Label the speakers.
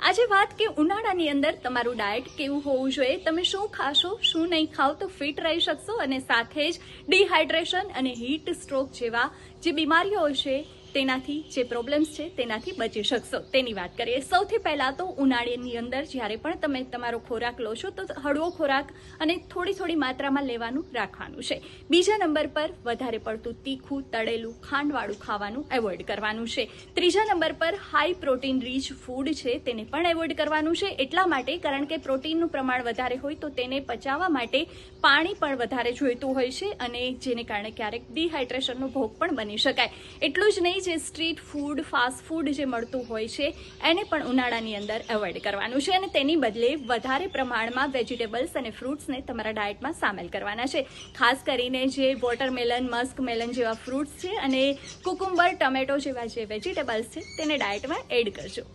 Speaker 1: આજે વાત કે ઉનાળાની અંદર તમારું ડાયટ કેવું હોવું જોઈએ, તમે શું ખાશો, શું નહીં ખાઓ તો ફિટ રહી શકશો અને સાથે જ ડિહાઇડ્રેશન અને હીટ સ્ટ્રોક જેવા જે બીમારીઓ છે તેનાથી જે પ્રોબ્લેમ્સ છે, તેનાથી બચી શકશો. તેની વાત કરીએ, સૌથી પહેલાં તો ઉનાળાની અંદર જ્યારે પણ તમે તમારો ખોરાક લો છો, તો હળવો ખોરાક અને થોડી થોડી માત્રામાં લેવાનું રાખવાનું છે. બીજા નંબર પર વધારે પડતું તીખું, તળેલું, ખાંડવાળું ખાવાનું એવોઇડ કરવાનું છે. ત્રીજા નંબર પર હાઈ પ્રોટીન રીચ ફૂડ છે, તેને પણ એવોઇડ કરવાનું છે. એટલા માટે કારણ કે પ્રોટીનનું પ્રમાણ વધારે હોય, તો તેને પચાવવા માટે પાણી પણ વધારે જોઈતું હોય છે અને જેને કારણે ક્યારેક ડિહાઇડ્રેશનનો ભોગ પણ બની શકાય. એટલું જ નહીં જે સ્ટ્રીટ ફૂડ, ફાસ્ટ ફૂડ જે મળતું હોય છે, એને પણ ઉનાળાની અંદર એવોઇડ કરવાનું છે અને તેની બદલે વધારે પ્રમાણમાં વેજીટેબલ્સ અને ફ્રૂટ્સને તમારા ડાયટમાં સામેલ કરવાના છે. ખાસ કરીને જે વોટરમેલન મસ્ક મેલન જેવા ફ્રૂટ્સ છે અને કુકુંબર ટમેટો જેવા જે વેજીટેબલ્સ છે, તેને ડાયટમાં એડ કરજો.